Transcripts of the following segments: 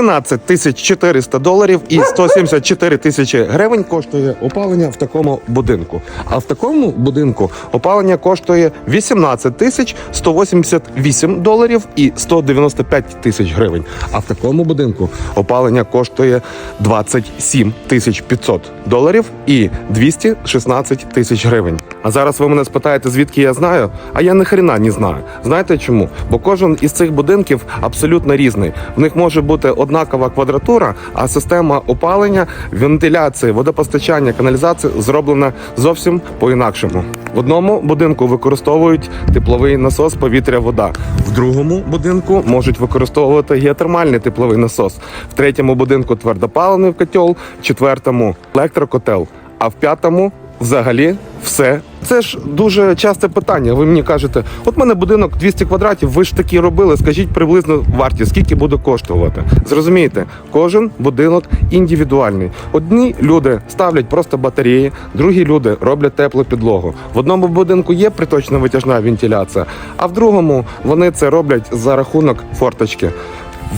13 тисяч 400 доларів і 174 тисячі гривень коштує опалення в такому будинку. А в такому будинку опалення коштує 18 тисяч 188 доларів і 195 тисяч гривень. А в такому будинку опалення коштує 27 тисяч 500 доларів і 216 тисяч гривень. А зараз ви мене спитаєте, звідки я знаю? А я ні хрена не знаю. Знаєте чому? Бо кожен із цих будинків абсолютно різний. В них може бути однакова квадратура, а система опалення, вентиляції, водопостачання, каналізації зроблена зовсім по-інакшому. В одному будинку використовують тепловий насос повітря-вода. В другому будинку можуть використовувати геотермальний тепловий насос. В третьому будинку твердопаливний котел, в четвертому електрокотел, а в п'ятому взагалі все. Це ж дуже часте питання. Ви мені кажете, от мене будинок 200 квадратів, ви ж такі робили. Скажіть приблизно вартість, скільки буде коштувати. Зрозумієте, кожен будинок індивідуальний. Одні люди ставлять просто батареї, другі люди роблять теплу підлогу. В одному будинку є приточна витяжна вентиляція, а в другому вони це роблять за рахунок форточки.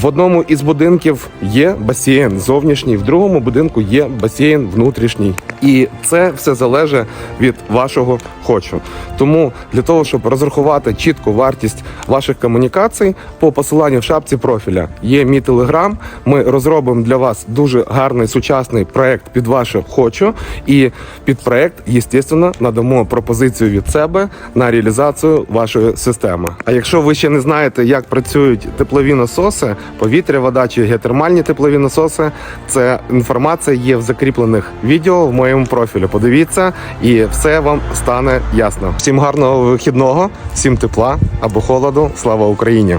В одному із будинків є басейн зовнішній, в другому будинку є басейн внутрішній. І це все залежить від вашого хочу. Тому для того, щоб розрахувати чітку вартість ваших комунікацій, по посиланню в шапці профіля є мій телеграм. Ми розробимо для вас дуже гарний сучасний проект під ваше хочу. І під проект, звісно, надамо пропозицію від себе на реалізацію вашої системи. А якщо ви ще не знаєте, як працюють теплові насоси, повітря, вода чи геотермальні теплові насоси, це інформація є в закріплених відео в моєму профілі. Подивіться, і все вам стане ясно. Всім гарного вихідного, всім тепла або холоду. Слава Україні!